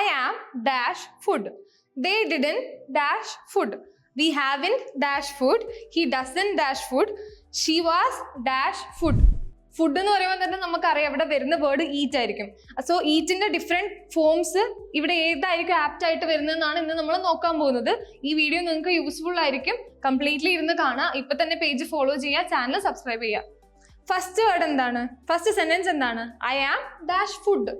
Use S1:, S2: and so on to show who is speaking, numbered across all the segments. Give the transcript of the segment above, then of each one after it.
S1: I am dash food they didn't dash food we haven't dash food he doesn't dash food she was dash food food എന്ന് പറയുമ്പോൾ തന്നെ നമുക്കറിയാം ഇവിടെ വരുന്ന word eat ആയിരിക്കും. So ഈറ്റിന്റെ ഡിഫറെന്റ് ഫോംസ് ഇവിടെ ഏതായിരിക്കും ആപ്റ്റ് ആയിട്ട് വരുന്നതെന്നാണ് ഇന്ന് നമ്മൾ നോക്കാൻ പോകുന്നത്. ഈ വീഡിയോ നിങ്ങൾക്ക് യൂസ്ഫുൾ ആയിരിക്കും. കംപ്ലീറ്റ്ലി ഇരുന്ന് കാണാം. ഇപ്പൊ തന്നെ പേജ് ഫോളോ ചെയ്യുക ചാനൽ സബ്സ്ക്രൈബ് ചെയ്യുക. ഫസ്റ്റ് വേർഡ് എന്താണ്? ഫസ്റ്റ് സെന്റൻസ് എന്താണ്? I am dash food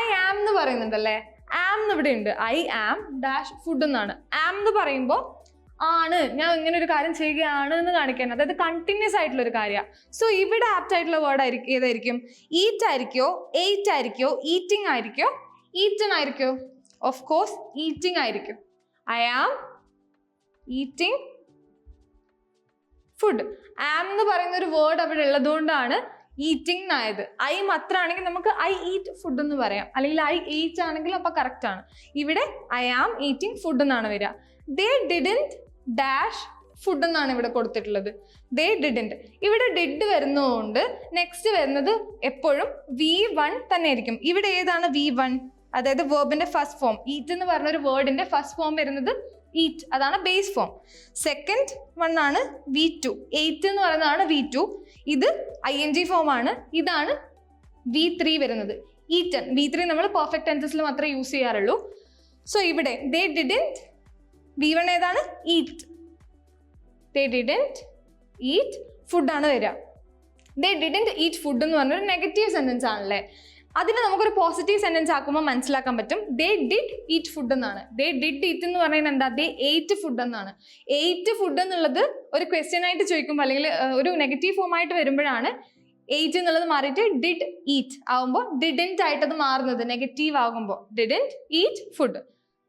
S1: I am എന്ന് പറയുന്നുണ്ടല്ലേ? ആം എന്ന് ഇവിടെ ഉണ്ട് ഐ ആം ഡാഷ് ഫുഡ് എന്നാണ് ആം എന്ന് പറയുമ്പോൾ ആണ്. ഞാൻ ഇങ്ങനെ ഒരു കാര്യം ചെയ്യുകയാണ് എന്ന് കാണിക്കാൻ അതായത് കണ്ടിന്യൂസ് ആയിട്ടുള്ള ഒരു കാര്യമാണ് സോ ഇവിടെ ആപ്റ്റ് ആയിട്ടുള്ള വേർഡ് ആയിരിക്കും ഏതായിരിക്കും? ഈറ്റ് ആയിരിക്കോ? എയ്റ്റ് ആയിരിക്കോ? ഈറ്റിംഗ് ആയിരിക്കോ? ഈറ്റൺ ആയിരിക്കോ? ഓഫ് കോഴ്സ് ഈറ്റിംഗ് ആയിരിക്കും. I am eating food am എന്ന് പറയുന്ന ഒരു വേർഡ് അവിടെ ഉള്ളതുകൊണ്ടാണ് ഈറ്റിംഗ് ആയത് ഐ മാത്രമാണെങ്കിൽ നമുക്ക് ഐ ഈറ്റ് ഫുഡ് എന്ന് പറയാം. അല്ലെങ്കിൽ ഐ ഈറ്റ് ആണെങ്കിൽ അപ്പൊ കറക്റ്റ് ആണ്. ഇവിടെ ഐ ആം ഈറ്റിംഗ് ഫുഡ് എന്നാണ് വരിക. ദേ ഡിഡന്റ് ഡാഷ് ഫുഡ് എന്നാണ് ഇവിടെ കൊടുത്തിട്ടുള്ളത്. ദേ ഡിഡന്റ് ഇവിടെ ഡിഡ് വരുന്നതുകൊണ്ട് നെക്സ്റ്റ് വരുന്നത് എപ്പോഴും വി വൺ തന്നെ ആയിരിക്കും ഇവിടെ ഏതാണ് വി വൺ അതായത് വേർബിന്റെ ഫസ്റ്റ് ഫോം ഈറ്റ് എന്ന് പറഞ്ഞ ഒരു വേർഡിന്റെ ഫസ്റ്റ് ഫോം വരുന്നത് ഈറ്റ് അതാണ് ബേസ് ഫോം സെക്കൻഡ് വൺ ആണ് വി ടു എയ്റ്റ് എന്ന് പറയുന്നതാണ് വി ടു ഇത് ഐ എൻ ജി ഫോം ആണ്. ഇതാണ് വി ത്രീ വരുന്നത്. ഈറ്റൻ വി ത്രീ നമ്മൾ പെർഫെക്റ്റ് ടെൻസസിൽ മാത്രമേ യൂസ് ചെയ്യാറുള്ളൂ. സോ ഇവിടെ ദേ ഡിഡന്റ് വി വൺ ഏതാണ്? ഈറ്റ് ദേ ഡിഡന്റ് ഈറ്റ് ഫുഡാണ് വരിക. ദേ ഡിഡന്റ് ഈറ്റ് ഫുഡ് എന്ന് പറഞ്ഞൊരു നെഗറ്റീവ് സെന്റൻസ് ആണല്ലേ? അതിനെ നമുക്കൊരു പോസിറ്റീവ് സെന്റൻസ് ആക്കുമ്പോൾ മനസ്സിലാക്കാൻ പറ്റും. ദേ ഡിഡ് ഈറ്റ് ഫുഡ് എന്നാണ്. ദേ ഡിഡ് ഈറ്റ് എന്ന് പറയുന്നത് എന്താ? ദേ എയ്റ്റ് ഫുഡ് എന്നാണ്. എയ്റ്റ് ഫുഡ് എന്നുള്ളത് ഒരു ക്വസ്റ്റ്യൻ ആയിട്ട് ചോദിക്കുമ്പോൾ അല്ലെങ്കിൽ ഒരു നെഗറ്റീവ് ഫോം ആയിട്ട് വരുമ്പോഴാണ് എയ്റ്റ് എന്നുള്ളത് മാറിയിട്ട് ഡിഡ് ഈറ്റ് ആകുമ്പോൾ ഡിഡന്റ് ആയിട്ട് അത് മാറുന്നത് നെഗറ്റീവ് ആകുമ്പോൾ didn't eat food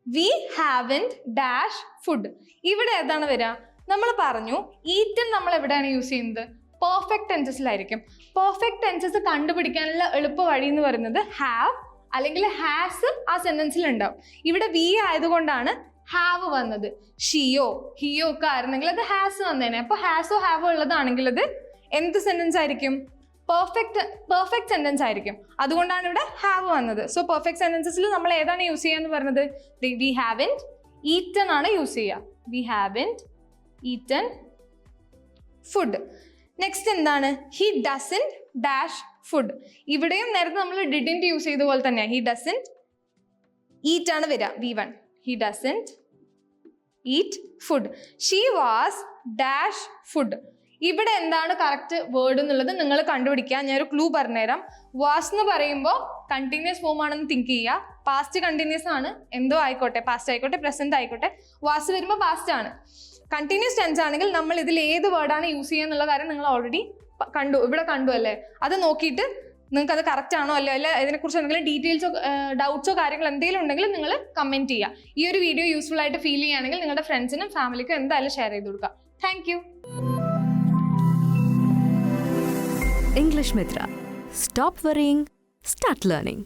S1: we haven't dash food ഇവിടെ ഏതാണ് വരിക? നമ്മൾ പറഞ്ഞു ഈറ്റൻ നമ്മൾ എവിടെയാണ് യൂസ് ചെയ്യുന്നത്? പെർഫെക്റ്റ് ടെൻസസിലായിരിക്കും പെർഫെക്റ്റ് ടെൻസസ് കണ്ടുപിടിക്കാനുള്ള എളുപ്പ വഴി എന്ന് പറയുന്നത് ഹാവ് അല്ലെങ്കിൽ ഹാസ് ആ സെന്റൻസിൽ ഉണ്ടാവും. ഇവിടെ വി ആയതുകൊണ്ടാണ് ഹാവ് വന്നത്. ഷിയോ ഹിയോ ഒക്കെ ആയിരുന്നെങ്കിൽ അത് ഹാസ് വന്നേനെ. അപ്പോൾ ഹാസോ ഹാവോ ഉള്ളതാണെങ്കിൽ അത് എന്ത് സെന്റൻസ് ആയിരിക്കും? പെർഫെക്റ്റ് പെർഫെക്റ്റ് സെന്റൻസ് ആയിരിക്കും. അതുകൊണ്ടാണ് ഇവിടെ ഹാവ് വന്നത്. സോ പെർഫെക്റ്റ് സെന്റൻസസിൽ നമ്മൾ ഏതാണ് യൂസ് ചെയ്യുക എന്ന് പറഞ്ഞത്? വി ഹാവ് ഇൻ ഈറ്റൻ ആണ് യൂസ് ചെയ്യുക. We haven't eaten food next എന്താണ്? ഹി ഡസൻ ഡാഷ് ഫുഡ് ഇവിടെയും നേരത്തെ നമ്മൾ ഡിഡിന്റ് യൂസ് ചെയ്ത പോലെ തന്നെയാണ് ഹി ഡസൻ ഈറ്റ് ആണ് വരിക. V one he doesn't eat food she was dash food ഇവിടെ എന്താണ് കറക്റ്റ് വേർഡ് എന്നുള്ളത് നിങ്ങൾ കണ്ടുപിടിക്കുക. ഞാനൊരു ക്ലൂ പറഞ്ഞുതരാം. വാസ് എന്ന് പറയുമ്പോൾ കണ്ടിന്യൂസ് ഫോം ആണെന്ന് തിങ്ക് ചെയ്യുക. പാസ്റ്റ് കണ്ടിന്യൂസ് ആണ്. എന്തോ ആയിക്കോട്ടെ പാസ്റ്റ് ആയിക്കോട്ടെ പ്രസന്റ് ആയിക്കോട്ടെ. വാസ് വരുമ്പോൾ പാസ്റ്റ് ആണ്. കണ്ടിന്യൂസ് ടെൻസ് ആണെങ്കിൽ നമ്മൾ ഇതിൽ ഏത് വേർഡാണ് യൂസ് ചെയ്യുക എന്നുള്ള കാര്യം നിങ്ങൾ ഓൾറെഡി കണ്ടു ഇവിടെ കണ്ടു അല്ലേ? അത് നോക്കിയിട്ട് നിങ്ങൾക്ക് അത് കറക്റ്റ് ആണോ അല്ലേ? അല്ല ഇതിനെക്കുറിച്ച് എന്തെങ്കിലും ഡീറ്റെയിൽസോ ഡൗട്ട്സോ കാര്യങ്ങൾ എന്തെങ്കിലും ഉണ്ടെങ്കിൽ നിങ്ങൾ കമന്റ് ചെയ്യുക. ഈ ഒരു വീഡിയോ യൂസ്ഫുൾ ആയിട്ട് ഫീൽ ചെയ്യുകയാണെങ്കിൽ നിങ്ങളുടെ ഫ്രണ്ട്സിനും ഫാമിലിക്കും എന്തായാലും ഷെയർ ചെയ്ത് കൊടുക്കുക. Thank you
S2: English Mitra stop worrying start learning.